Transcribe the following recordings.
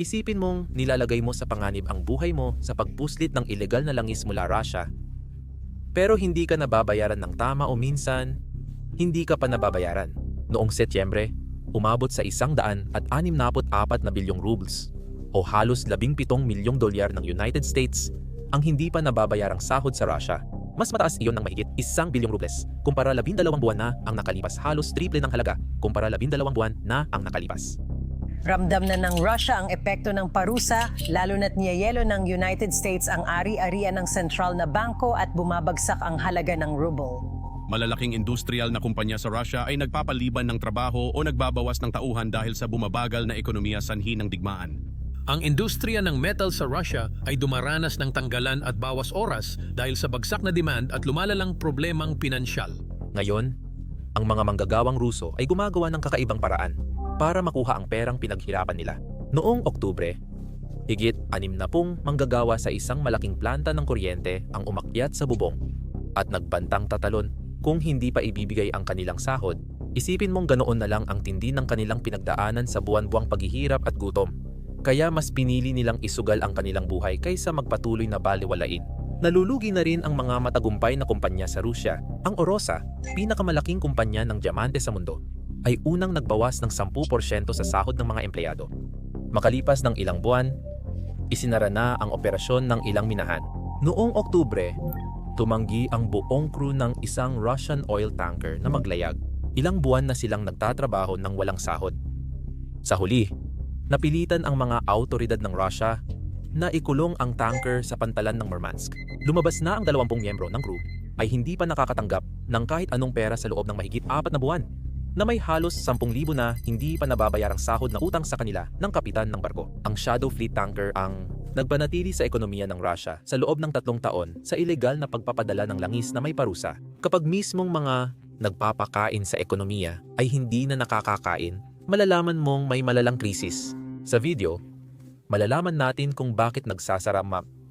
Isipin mong nilalagay mo sa panganib ang buhay mo sa pagpuslit ng ilegal na langis mula Russia. Pero hindi ka nababayaran ng tama o minsan, hindi ka pa nababayaran. Noong Setyembre, umabot sa isang daan at 64 na bilyong rubles o halos 17 milyong dolyar ng United States ang hindi pa nababayarang sahod sa Russia. Mas mataas iyon ng mahigit isang bilyong rubles kumpara 12 buwan na ang nakalipas halos triple ng halaga kumpara 12 buwan na ang nakalipas. Ramdam na ng Russia ang epekto ng parusa, lalo na't niyayelo ng United States ang ari-arian ng sentral na bangko at bumabagsak ang halaga ng ruble. Malalaking industrial na kumpanya sa Russia ay nagpapaliban ng trabaho o nagbabawas ng tauhan dahil sa bumabagal na ekonomiya sanhi ng digmaan. Ang industriya ng metal sa Russia ay dumaranas ng tanggalan at bawas oras dahil sa bagsak na demand at lumalalang problemang pinansyal. Ngayon, ang mga manggagawang Ruso ay gumagawa ng kakaibang paraan para makuha ang perang pinaghirapan nila. Noong Oktubre, higit anim na pung manggagawa sa isang malaking planta ng kuryente ang umakyat sa bubong at nagbantang tatalon kung hindi pa ibibigay ang kanilang sahod. Isipin mong ganoon na lang ang tindi ng kanilang pinagdaanan sa buwan-buwang paghihirap at gutom. Kaya mas pinili nilang isugal ang kanilang buhay kaysa magpatuloy na baliwalain. Nalulugi na rin ang mga matagumpay na kumpanya sa Rusya. Ang Orosa, pinakamalaking kumpanya ng diamante sa mundo, ay unang nagbawas ng 10% sa sahod ng mga empleyado. Makalipas ng ilang buwan, isinara na ang operasyon ng ilang minahan. Noong Oktubre, tumanggi ang buong crew ng isang Russian oil tanker na maglayag. Ilang buwan na silang nagtatrabaho ng walang sahod. Sa huli, napilitan ang mga autoridad ng Russia na ikulong ang tanker sa pantalan ng Murmansk. Lumabas na ang 20 miyembro ng crew ay hindi pa nakakatanggap ng kahit anong pera sa loob ng mahigit apat na buwan na may halos 10,000 na hindi pa nababayarang sahod na utang sa kanila ng kapitan ng barko. Ang Shadow Fleet tanker ang nagpanatili sa ekonomiya ng Russia sa loob ng tatlong taon sa ilegal na pagpapadala ng langis na may parusa. Kapag mismong mga nagpapakain sa ekonomiya ay hindi na nakakakain, malalaman mong may malalang krisis. Sa video, malalaman natin kung bakit nagsasara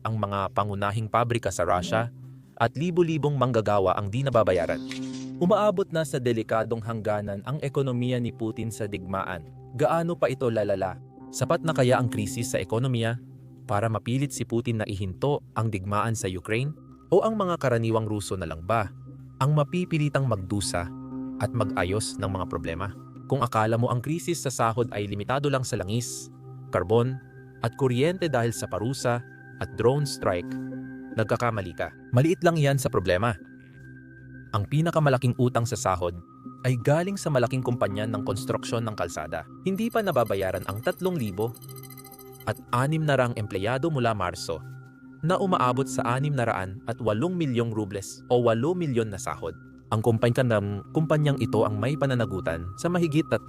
ang mga pangunahing pabrika sa Russia at libo-libong manggagawa ang di nababayaran. Umaabot na sa delikadong hangganan ang ekonomiya ni Putin sa digmaan. Gaano pa ito lalala? Sapat na kaya ang krisis sa ekonomiya para mapilit si Putin na ihinto ang digmaan sa Ukraine? O ang mga karaniwang Ruso na lang ba ang mapipilitang magdusa at mag-ayos ng mga problema? Kung akala mo ang krisis sa sahod ay limitado lang sa langis, karbon, at kuryente dahil sa parusa at drone strike, nagkakamali ka. Maliit lang yan sa problema. Ang pinakamalaking utang sa sahod ay galing sa malaking kumpanya ng konstruksyon ng kalsada. Hindi pa nababayaran ang 3,000 at 6 na rang empleyado mula Marso na umaabot sa 600 at 8 milyong rubles o 8 milyon na sahod. Ang kumpanya ng kumpanyang ito ang may pananagutan sa mahigit 35%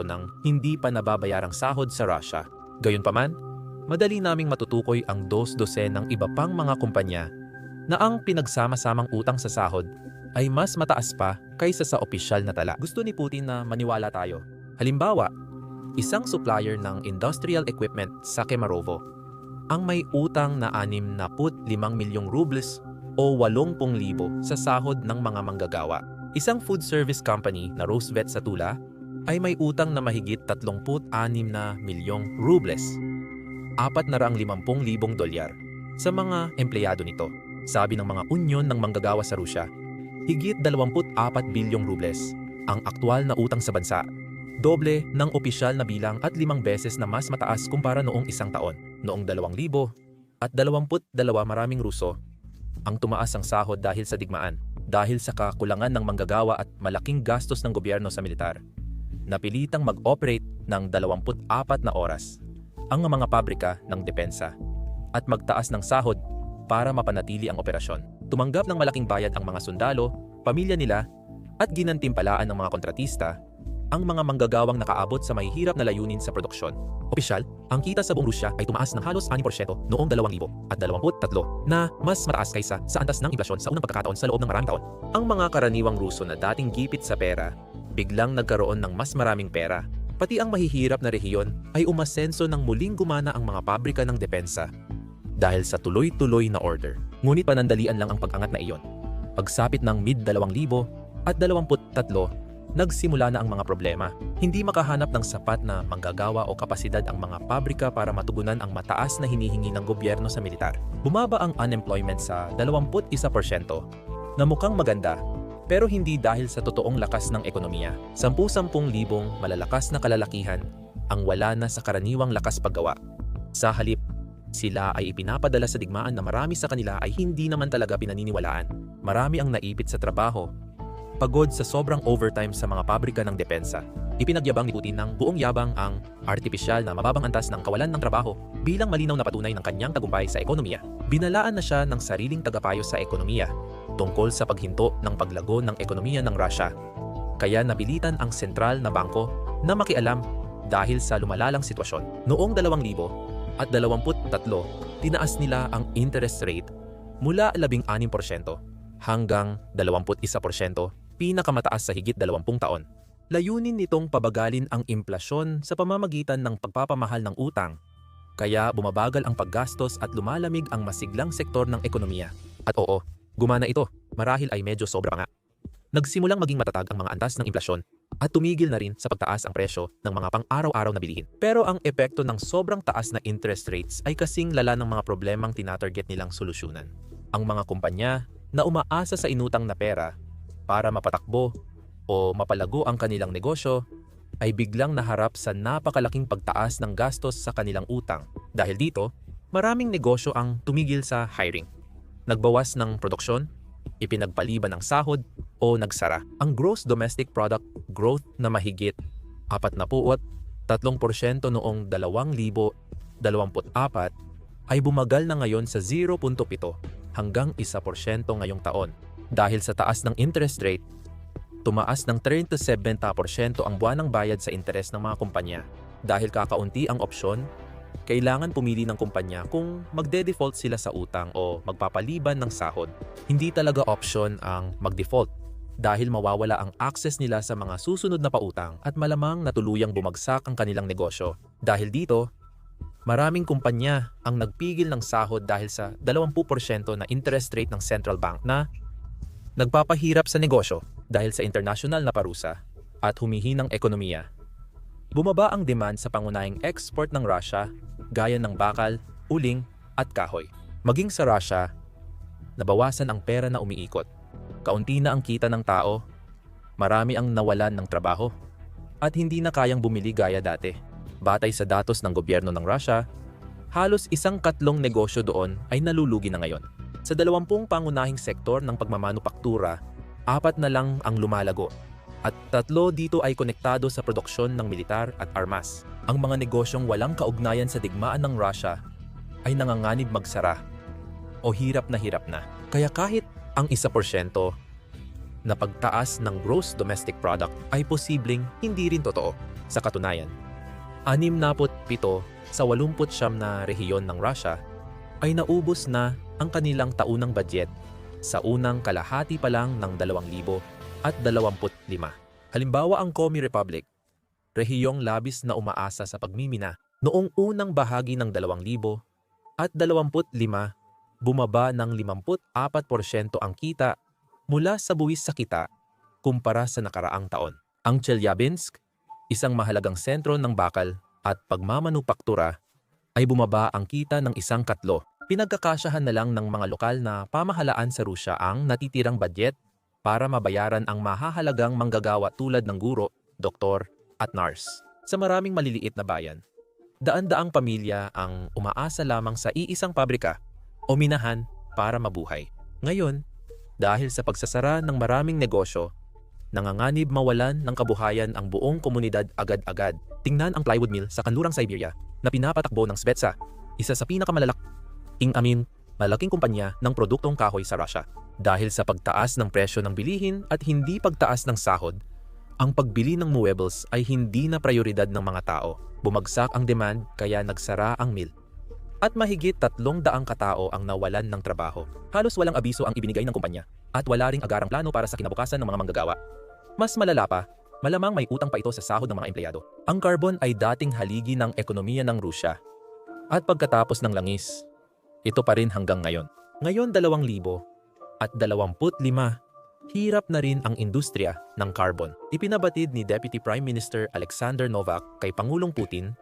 ng hindi pa nababayarang sahod sa Russia. Gayunpaman, madali naming matutukoy ang dos-dose ng iba pang mga kumpanya na ang pinagsama-samang utang sa sahod ay mas mataas pa kaysa sa opisyal na tala. Gusto ni Putin na maniwala tayo. Halimbawa, isang supplier ng industrial equipment sa Kemerovo ang may utang na 65 milyong rubles o 80,000 sa sahod ng mga manggagawa. Isang food service company na Roosevelt sa Tula ay may utang na mahigit 36 na milyong rubles, 450,000 dolyar sa mga empleyado nito. Sabi ng mga unyon ng manggagawa sa Rusya, higit 24 bilyong rubles ang aktwal na utang sa bansa. Doble ng opisyal na bilang at limang beses na mas mataas kumpara noong isang taon. Noong 2000 at 22 maraming Ruso ang tumaas ang sahod dahil sa digmaan, dahil sa kakulangan ng manggagawa at malaking gastos ng gobyerno sa militar. Napilitang mag-operate ng 24 na oras ang mga pabrika ng depensa at magtaas ng sahod para mapanatili ang operasyon. Tumanggap ng malaking bayad ang mga sundalo, pamilya nila, at ginantimpalaan ng mga kontratista ang mga manggagawang nakaabot sa mahihirap na layunin sa produksyon. Opisyal, ang kita sa buong Rusya ay tumaas ng halos 6% noong 2000 at 23 na mas mataas kaysa sa antas ng inflasyon sa unang pagkakataon sa loob ng maraming taon. Ang mga karaniwang Ruso na dating gipit sa pera, biglang nagkaroon ng mas maraming pera. Pati ang mahihirap na rehiyon ay umasenso ng muling gumana ang mga pabrika ng depensa dahil sa tuloy-tuloy na order. Ngunit panandalian lang ang pag-angat na iyon. Pagsapit ng mid-2000 at 23, nagsimula na ang mga problema. Hindi makahanap ng sapat na manggagawa o kapasidad ang mga pabrika para matugunan ang mataas na hinihingi ng gobyerno sa militar. Bumaba ang unemployment sa 21% na mukhang maganda pero hindi dahil sa totoong lakas ng ekonomiya. 10-10 libong malalakas na kalalakihan ang wala na sa karaniwang lakas paggawa. Sa halip, sila ay ipinapadala sa digmaan na marami sa kanila ay hindi naman talaga pinaniniwalaan. Marami ang naipit sa trabaho, pagod sa sobrang overtime sa mga pabrika ng depensa. Ipinagyabang ni Putin ng buong yabang ang artipisyal na mababang antas ng kawalan ng trabaho bilang malinaw na patunay ng kanyang tagumpay sa ekonomiya. Binalaan na siya ng sariling tagapayo sa ekonomiya tungkol sa paghinto ng paglago ng ekonomiya ng Russia. Kaya napilitan ang sentral na bangko na makialam dahil sa lumalalang sitwasyon. Noong 2000 at 23, tinaas nila ang interest rate mula 16% hanggang 21%, pinakamataas sa higit 20 taon. Layunin nitong pabagalin ang implasyon sa pamamagitan ng pagpapamahal ng utang, kaya bumabagal ang paggastos at lumalamig ang masiglang sektor ng ekonomiya. At oo, gumana ito, marahil ay medyo sobra nga. Nagsimulang maging matatag ang mga antas ng implasyon at tumigil na rin sa pagtaas ang presyo ng mga pang-araw-araw na bilihin. Pero ang epekto ng sobrang taas na interest rates ay kasing lala ng mga problemang tinatarget nilang solusyonan. Ang mga kumpanya na umaasa sa inutang na pera para mapatakbo o mapalago ang kanilang negosyo ay biglang naharap sa napakalaking pagtaas ng gastos sa kanilang utang. Dahil dito, maraming negosyo ang tumigil sa hiring. Nagbawas ng produksyon, ipinagpaliban ng sahod o nagsara. Ang gross domestic product growth na mahigit 40 3% noong 2024 ay bumagal na ngayon sa 0.7 hanggang 1% ngayong taon. Dahil sa taas ng interest rate, tumaas ng 30 70% ang buwanang bayad sa interes ng mga kumpanya. Dahil kakaunti ang opsyon, kailangan pumili ng kumpanya kung magde-default sila sa utang o magpapaliban ng sahod. Hindi talaga option ang mag-default dahil mawawala ang access nila sa mga susunod na pautang at malamang natuluyang bumagsak ang kanilang negosyo. Dahil dito, maraming kumpanya ang nagpigil ng sahod dahil sa 20% na interest rate ng central bank na nagpapahirap sa negosyo dahil sa international na parusa at humihinang ekonomiya. Bumaba ang demand sa pangunahing export ng Russia gaya ng bakal, uling at kahoy. Maging sa Russia, nabawasan ang pera na umiikot. Kaunti na ang kita ng tao, marami ang nawalan ng trabaho, at hindi na kayang bumili gaya dati. Batay sa datos ng gobyerno ng Russia, halos isang katlong negosyo doon ay nalulugi na ngayon. Sa dalawampung pangunahing sektor ng pagmamanupaktura, apat na lang ang lumalago at tatlo dito ay konektado sa produksyon ng militar at armas. Ang mga negosyong walang kaugnayan sa digmaan ng Russia ay nanganganib magsara o hirap na hirap na. Kaya kahit ang isa porsyento na pagtaas ng gross domestic product ay posibleng hindi rin totoo. Sa katunayan, 67 sa 89 na rehiyon ng Russia ay naubos na ang kanilang taunang budget sa unang kalahati pa lang ng 2,000 at 25. Halimbawa ang Komi Republic, rehiyong labis na umaasa sa pagmimina noong unang bahagi ng 2,000 at 25 bumaba ng 54% ang kita mula sa buwis sa kita kumpara sa nakaraang taon. Ang Chelyabinsk, isang mahalagang sentro ng bakal at pagmamanupaktura, ay bumaba ang kita ng isang katlo. Pinagkakasyahan na lang ng mga lokal na pamahalaan sa Rusya ang natitirang budget para mabayaran ang mahahalagang manggagawa tulad ng guro, doktor at nurse. Sa maraming maliliit na bayan, daan-daang pamilya ang umaasa lamang sa iisang pabrika o minahan para mabuhay. Ngayon, dahil sa pagsasara ng maraming negosyo, nanganganib mawalan ng kabuhayan ang buong komunidad agad-agad. Tingnan ang plywood mill sa kanlurang Siberia na pinapatakbo ng Svetsa, isa sa pinakamalalaking amin malaking kumpanya ng produktong kahoy sa Russia. Dahil sa pagtaas ng presyo ng bilihin at hindi pagtaas ng sahod, ang pagbili ng muebles ay hindi na prioridad ng mga tao. Bumagsak ang demand kaya nagsara ang mill at mahigit tatlong daang katao ang nawalan ng trabaho. Halos walang abiso ang ibinigay ng kumpanya at wala ring agarang plano para sa kinabukasan ng mga manggagawa. Mas malala pa, malamang may utang pa ito sa sahod ng mga empleyado. Ang carbon ay dating haligi ng ekonomiya ng Rusya. At pagkatapos ng langis, ito pa rin hanggang ngayon. Ngayon 2,000 at 25, hirap na rin ang industriya ng carbon. Ipinabatid ni Deputy Prime Minister Alexander Novak kay Pangulong Putin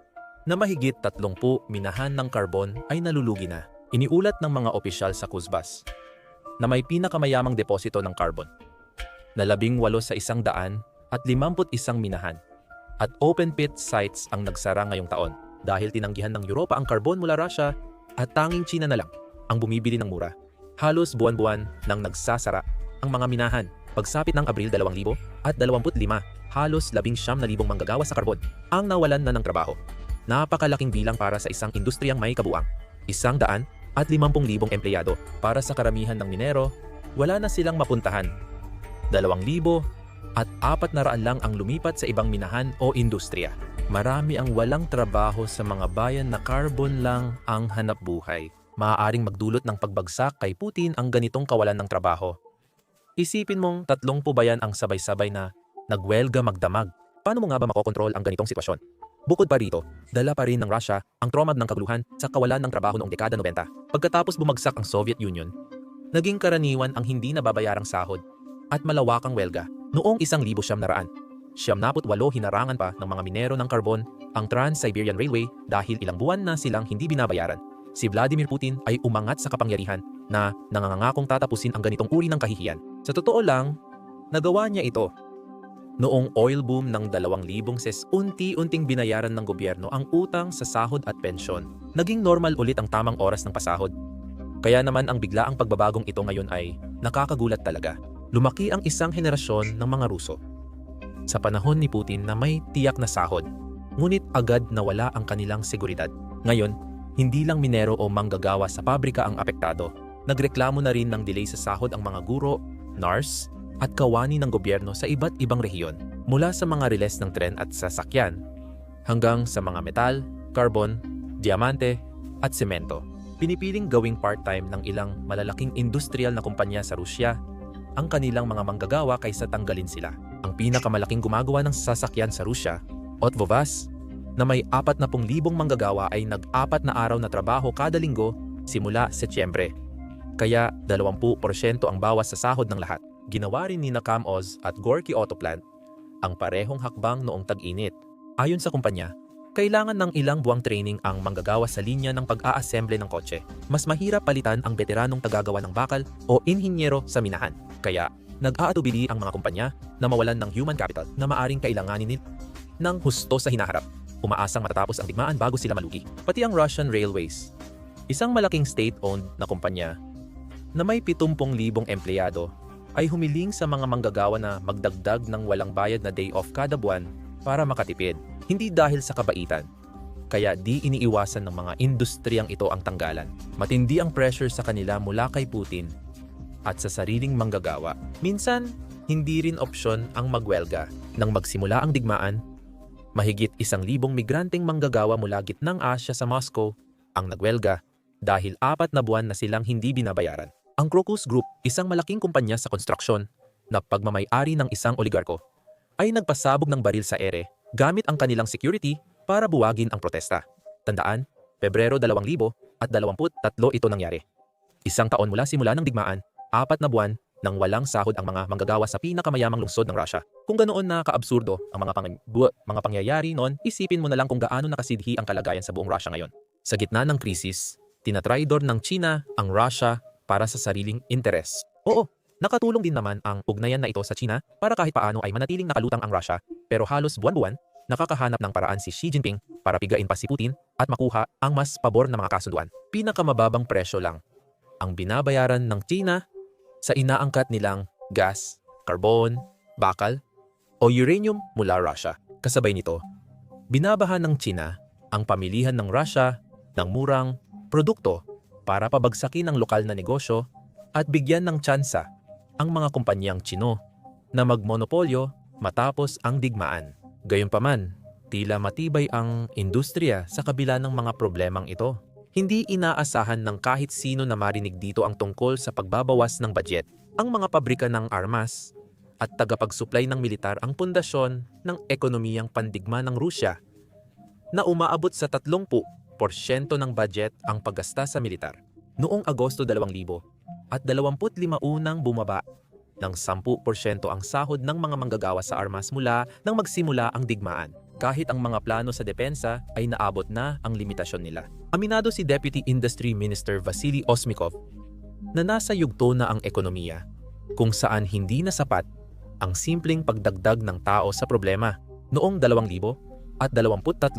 na mahigit 30 minahan ng carbon ay nalulugi na. Iniulat ng mga opisyal sa Kuzbas na may pinakamayamang deposito ng carbon na labing walo sa isang daan at 51 minahan at open pit sites ang nagsara ngayong taon dahil tinanggihan ng Europa ang carbon mula Russia at tanging China na lang ang bumibili ng mura. Halos buwan-buwan nang nagsasara ang mga minahan. Pagsapit ng Abril 2000 at 25, halos 19,000 manggagawa sa karbon ang nawalan na ng trabaho. Napakalaking bilang para sa isang industriyang may kabuang. Isang daan at 50,000 empleyado para sa karamihan ng minero, wala na silang mapuntahan. 2,000 at 400 lang ang lumipat sa ibang minahan o industriya. Marami ang walang trabaho sa mga bayan na carbon lang ang hanap buhay. Maaaring magdulot ng pagbagsak kay Putin ang ganitong kawalan ng trabaho. Isipin mong tatlong pubayan ang sabay-sabay na nagwelga magdamag. Paano mo nga ba makokontrol ang ganitong sitwasyon? Bukod pa rito, dala pa rin ng Russia ang trauma ng kaguluhan sa kawalan ng trabaho noong dekada 90. Pagkatapos bumagsak ang Soviet Union, naging karaniwan ang hindi nababayarang sahod at malawakang welga. Noong isang libo siyam naraan, siyam naput walo hinarangan pa ng mga minero ng karbon ang Trans-Siberian Railway dahil ilang buwan na silang hindi binabayaran. Si Vladimir Putin ay umangat sa kapangyarihan na nangangakong tatapusin ang ganitong uri ng kahihiyan. Sa totoo lang, nagawa niya ito. Noong oil boom ng 2,000 ses, unti-unting binayaran ng gobyerno ang utang sa sahod at pensyon. Naging normal ulit ang tamang oras ng pasahod. Kaya naman ang biglaang pagbabagong ito ngayon ay nakakagulat talaga. Lumaki ang isang henerasyon ng mga Ruso. Sa panahon ni Putin na may tiyak na sahod, ngunit agad nawala ang kanilang seguridad. Ngayon, hindi lang minero o manggagawa sa pabrika ang apektado. Nagreklamo na rin ng delay sa sahod ang mga guro, nurse, at kawani ng gobyerno sa iba't ibang rehiyon. Mula sa mga riles ng tren at sasakyan, hanggang sa mga metal, carbon, diamante, at semento. Pinipiling gawing part-time ng ilang malalaking industrial na kumpanya sa Rusya ang kanilang mga manggagawa kaysa tanggalin sila. Ang pinakamalaking gumagawa ng sasakyan sa Rusya, Otvovaz, na may 40,000 manggagawa ay nag-apat na araw na trabaho kada linggo simula Setyembre. Kaya 20% ang bawas sa sahod ng lahat. Ginawa rin ni Nakam Oz at Gorky Autoplant ang parehong hakbang noong tag-init. Ayon sa kumpanya, kailangan ng ilang buwang training ang manggagawa sa linya ng pag-aassemble ng kotse. Mas mahirap palitan ang veteranong tagagawa ng bakal o inhinyero sa minahan. Kaya, nag-aatubili ang mga kumpanya na mawalan ng human capital na maaring kailanganin nila ng husto sa hinaharap. Umaasang matatapos ang digmaan bago sila malugi. Pati ang Russian Railways, isang malaking state-owned na kumpanya na may 70,000 empleyado ay humiling sa mga manggagawa na magdagdag ng walang bayad na day off kada buwan para makatipid. Hindi dahil sa kabaitan. Kaya di iniiwasan ng mga industriyang ito ang tanggalan. Matindi ang pressure sa kanila mula kay Putin at sa sariling manggagawa. Minsan, hindi rin opsyon ang magwelga. Nang magsimula ang digmaan, mahigit isang libong migranteng manggagawa mula gitnang Asya sa Moscow ang nagwelga dahil apat na buwan na silang hindi binabayaran. Ang Crocus Group, isang malaking kumpanya sa konstruksyon na pagmamayari ng isang oligarko, ay nagpasabog ng baril sa ere gamit ang kanilang security para buwagin ang protesta. Tandaan, Pebrero 2000 at 23 ito nangyari. Isang taon mula simula ng digmaan, apat na buwan nang walang sahod ang mga manggagawa sa pinakamayamang lungsod ng Russia. Kung ganoon na kaabsurdo ang mga, pang- mga pangyayari noon, isipin mo na lang kung gaano nakasidhi ang kalagayan sa buong Russia ngayon. Sa gitna ng krisis, tinatraidor ng China ang Russia para sa sariling interes. Oo, nakatulong din naman ang ugnayan na ito sa China para kahit paano ay manatiling nakalutang ang Russia pero halos buwan-buwan nakakahanap ng paraan si Xi Jinping para pigain pa si Putin at makuha ang mas pabor na mga kasunduan. Pinakamababang presyo lang ang binabayaran ng China sa inaangkat nilang gas, carbon, bakal o uranium mula Russia. Kasabay nito, binabahan ng China ang pamilihan ng Russia ng murang produkto para pabagsakin ang lokal na negosyo at bigyan ng tsansa ang mga kumpanyang Chino na magmonopolyo matapos ang digmaan. Gayunpaman, tila matibay ang industriya sa kabila ng mga problemang ito. Hindi inaasahan ng kahit sino na marinig dito ang tungkol sa pagbabawas ng budget. Ang mga pabrika ng armas at tagapagsuplay ng militar ang pundasyon ng ekonomiyang pandigma ng Rusya na umaabot sa 30 porsyento ng budget ang paggasta sa militar. Noong Agosto 2000 at 25 unang bumaba ng 10% ang sahod ng mga manggagawa sa armas mula nang magsimula ang digmaan. Kahit ang mga plano sa depensa ay naabot na ang limitasyon nila. Aminado si Deputy Industry Minister Vasily Osmikov na nasa yugto na ang ekonomiya kung saan hindi na sapat ang simpleng pagdagdag ng tao sa problema. Noong 2000 at 23,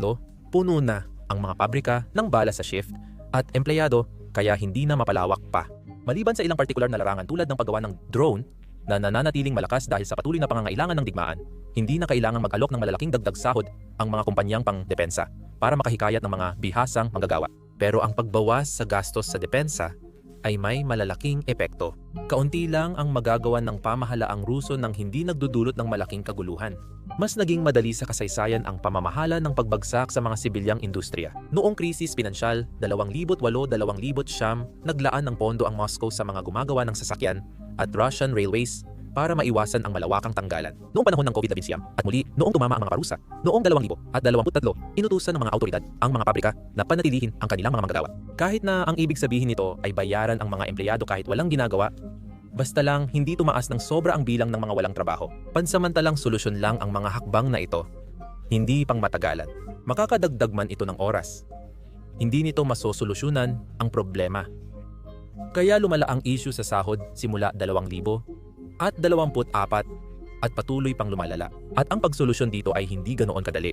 puno na ang mga pabrika ng bala sa shift at empleyado kaya hindi na mapalawak pa. Maliban sa ilang partikular na larangan tulad ng paggawa ng drone na nananatiling malakas dahil sa patuloy na pangangailangan ng digmaan, hindi na kailangang mag-alok ng malalaking dagdag sahod ang mga kumpanyang pang-depensa para makahikayat ng mga bihasang manggagawa. Pero ang pagbawas sa gastos sa depensa ay may malalaking epekto. Kaunti lang ang magagawa ng pamahalaang Ruso nang hindi nagdudulot ng malaking kaguluhan. Mas naging madali sa kasaysayan ang pamamahala ng pagbagsak sa mga sibilyang industriya. Noong krisis pinansyal, 2008-2009, naglaan ng pondo ang Moscow sa mga gumagawa ng sasakyan at Russian railways para maiwasan ang malawakang tanggalan. Noong panahon ng COVID-19 siyam, at muli, noong tumama ang mga parusa, noong 2000 at 23, inutusan ng mga autoridad ang mga pabrika na panatilihin ang kanilang mga manggagawa. Kahit na ang ibig sabihin nito ay bayaran ang mga empleyado kahit walang ginagawa, basta lang hindi tumaas ng sobra ang bilang ng mga walang trabaho. Pansamantalang solusyon lang ang mga hakbang na ito. Hindi pang matagalan. Makakadagdag man ito ng oras. Hindi nito masosolusyunan ang problema. Kaya lumala ang issue sa sahod simula 2,000 at 24 at patuloy pang lumalala. At ang pagsolusyon dito ay hindi ganoon kadali.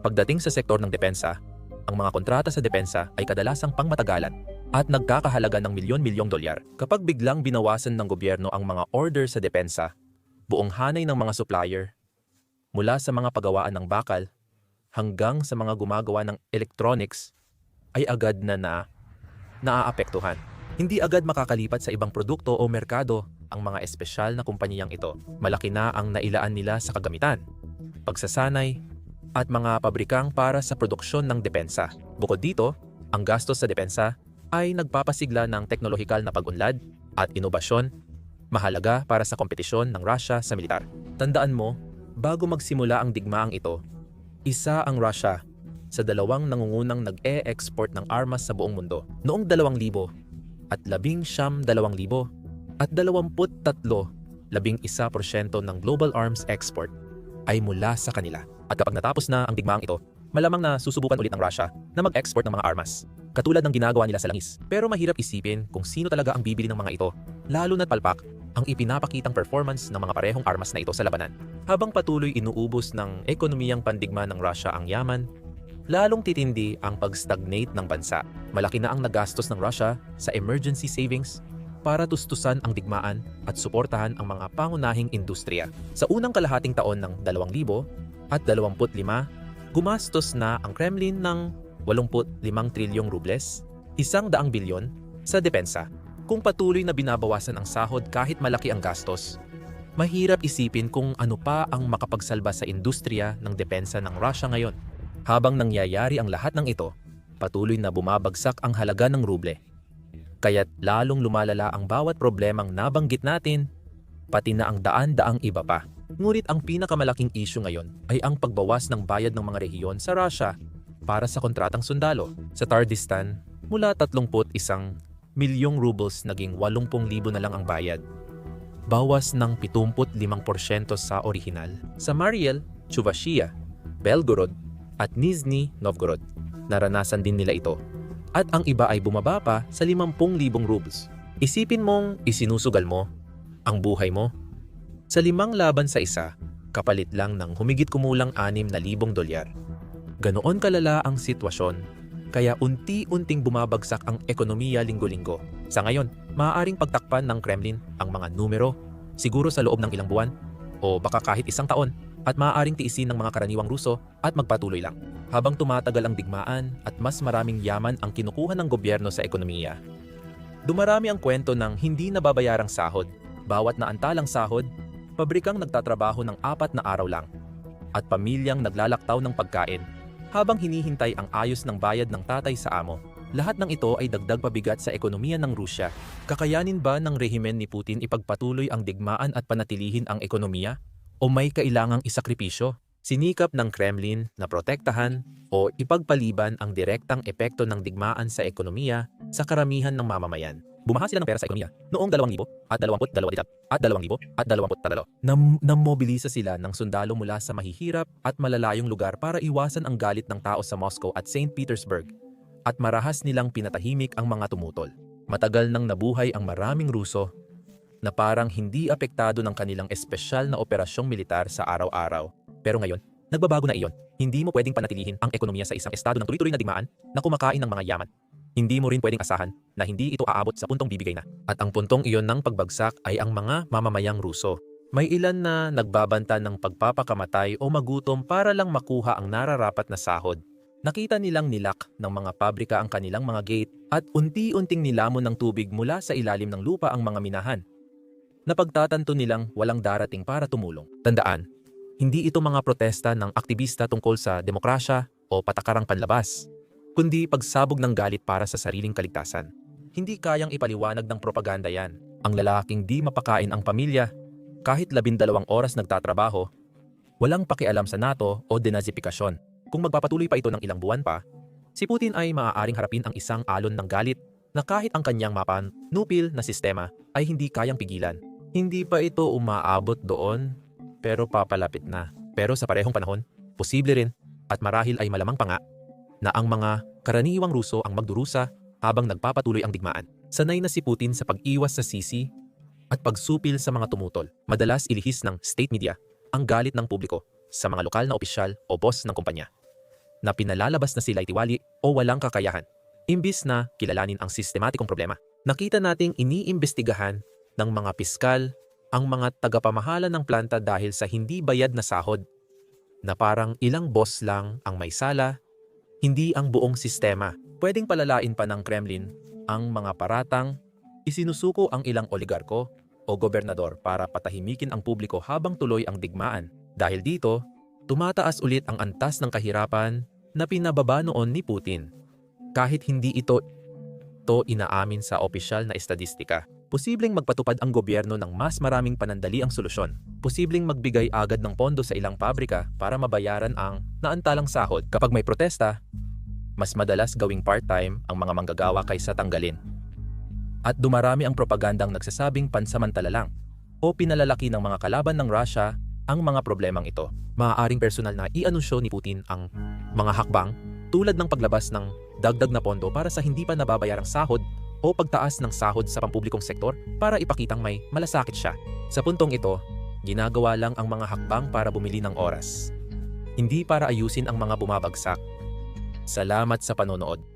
Pagdating sa sektor ng depensa, ang mga kontrata sa depensa ay kadalasang pangmatagalan at nagkakahalaga ng milyon-milyong dolyar. Kapag biglang binawasan ng gobyerno ang mga order sa depensa, buong hanay ng mga supplier, mula sa mga pagawaan ng bakal hanggang sa mga gumagawa ng electronics, ay agad na na naaapektuhan. Hindi agad makakalipat sa ibang produkto o merkado ang mga espesyal na kumpanyang ito. Malaki na ang nailaan nila sa kagamitan, pagsasanay, at mga pabrikang para sa produksyon ng depensa. Bukod dito, ang gastos sa depensa ay nagpapasigla ng teknolohikal na pag-unlad at inobasyon mahalaga para sa kompetisyon ng Russia sa militar. Tandaan mo, bago magsimula ang digmaang ito, isa ang Russia sa dalawang nangungunang nag-e-export ng armas sa buong mundo. Noong 2000 at labing siyam 2000 at 23, labing isa porsyento ng global arms export ay mula sa kanila. At kapag natapos na ang digmaang ito, malamang na susubukan ulit ng Russia na mag-export ng mga armas. Katulad ng ginagawa nila sa langis. Pero mahirap isipin kung sino talaga ang bibili ng mga ito, lalo na't palpak ang ipinapakitang performance ng mga parehong armas na ito sa labanan. Habang patuloy inuubos ng ekonomiyang pandigma ng Russia ang yaman, lalong titindi ang pag-stagnate ng bansa. Malaki na ang nagastos ng Russia sa emergency savings para tustusan ang digmaan at suportahan ang mga pangunahing industriya. Sa unang kalahating taon ng 2000 at 25, gumastos na ang Kremlin ng 85 trilyong rubles, isang daang bilyon, sa depensa. Kung patuloy na binabawasan ang sahod kahit malaki ang gastos, mahirap isipin kung ano pa ang makapagsalba sa industriya ng depensa ng Russia ngayon. Habang nangyayari ang lahat ng ito, patuloy na bumabagsak ang halaga ng ruble. Kaya't lalong lumalala ang bawat problemang nabanggit natin, pati na ang daan-daang iba pa. Ngunit ang pinakamalaking issue ngayon ay ang pagbawas ng bayad ng mga rehiyon sa Russia para sa kontratang sundalo. Sa Tardistan, mula 31 milyong rubles naging 80,000 na lang ang bayad. Bawas ng 75% sa orihinal. Sa Mariel, Chuvashia, Belgorod at Nizhny Novgorod, naranasan din nila ito. At ang iba ay bumaba pa sa 50,000 rubles. Isipin mong isinusugal mo ang buhay mo sa limang laban sa isa, kapalit lang ng humigit kumulang 6,000 dolyar. Ganoon kalala ang sitwasyon, kaya unti-unting bumabagsak ang ekonomiya linggo-linggo. Sa ngayon, maaaring pagtakpan ng Kremlin ang mga numero, siguro sa loob ng ilang buwan, o baka kahit isang taon, at maaaring tiisin ng mga karaniwang Ruso at magpatuloy lang. Habang tumatagal ang digmaan at mas maraming yaman ang kinukuha ng gobyerno sa ekonomiya, dumarami ang kwento ng hindi nababayarang sahod. Bawat naantalang sahod, pabrikang nagtatrabaho ng apat na araw lang at pamilyang naglalaktaw ng pagkain habang hinihintay ang ayos ng bayad ng tatay sa amo. Lahat ng ito ay dagdag pabigat sa ekonomiya ng Rusya. Kakayanin ba ng rehimen ni Putin ipagpatuloy ang digmaan at panatilihin ang ekonomiya? O may kailangang isakripisyo? Sinikap ng Kremlin na protektahan o ipagpaliban ang direktang epekto ng digmaan sa ekonomiya sa karamihan ng mamamayan. Bumaha sila ng pera sa ekonomiya noong 2000 at 22 at 2000 at 23. Nam namobilisa sila ng sundalo mula sa mahihirap at malalayong lugar para iwasan ang galit ng tao sa Moscow at St. Petersburg at marahas nilang pinatahimik ang mga tumutol. Matagal nang nabuhay ang maraming Ruso na parang hindi apektado ng kanilang espesyal na operasyong militar sa araw-araw. Pero ngayon, nagbabago na iyon. Hindi mo pwedeng panatilihin ang ekonomiya sa isang estado ng tuloy-tuloy na digmaan na kumakain ng mga yaman. Hindi mo rin pwedeng asahan na hindi ito aabot sa puntong bibigay na. At ang puntong iyon ng pagbagsak ay ang mga mamamayang Ruso. May ilan na nagbabanta ng pagpapakamatay o magutom para lang makuha ang nararapat na sahod. Nakita nilang nilak ng mga pabrika ang kanilang mga gate at unti-unting nilamon ng tubig mula sa ilalim ng lupa ang mga minahan. Napagtatanto nilang walang darating para tumulong. Tandaan, hindi ito mga protesta ng aktivista tungkol sa demokrasya o patakarang panlabas, kundi pagsabog ng galit para sa sariling kaligtasan. Hindi kayang ipaliwanag ng propaganda yan. Ang lalaking di mapakain ang pamilya, kahit labindalawang oras nagtatrabaho, walang pakialam sa NATO o denazifikasyon. Kung magpapatuloy pa ito ng ilang buwan pa, si Putin ay maaaring harapin ang isang alon ng galit na kahit ang kanyang mapanupil na sistema ay hindi kayang pigilan. Hindi pa ito umaabot doon, pero papalapit na. Pero sa parehong panahon, posible rin at marahil ay malamang pa nga na ang mga karaniwang Ruso ang magdurusa habang nagpapatuloy ang digmaan. Sanay na si Putin sa pag-iwas sa sisi at pagsupil sa mga tumutol. Madalas ilihis ng state media ang galit ng publiko sa mga lokal na opisyal o boss ng kumpanya na pinalalabas na sila ay tiwali o walang kakayahan. Imbis na kilalanin ang sistematikong problema. Nakita nating iniimbestigahan ng mga piskal ang mga tagapamahala ng planta dahil sa hindi bayad na sahod na parang ilang boss lang ang may sala, hindi ang buong sistema. Pwedeng palalain pa ng Kremlin ang mga paratang, isinusuko ang ilang oligarko o gobernador para patahimikin ang publiko habang tuloy ang digmaan. Dahil dito, tumataas ulit ang antas ng kahirapan na pinababa noon ni Putin. Kahit hindi ito to inaamin sa opisyal na estadistika. Posibleng magpatupad ang gobyerno ng mas maraming panandali ang solusyon. Posibleng magbigay agad ng pondo sa ilang pabrika para mabayaran ang naantalang sahod. Kapag may protesta, mas madalas gawing part-time ang mga manggagawa kaysa tanggalin. At dumarami ang propagandang nagsasabing pansamantala lang o pinalalaki ng mga kalaban ng Russia ang mga problemang ito. Maaaring personal na i-anunsyo ni Putin ang mga hakbang tulad ng paglabas ng dagdag na pondo para sa hindi pa nababayarang sahod o pagtaas ng sahod sa pampublikong sektor para ipakitang may malasakit siya. Sa puntong ito, ginagawa lang ang mga hakbang para bumili ng oras. Hindi para ayusin ang mga bumabagsak. Salamat sa panonood.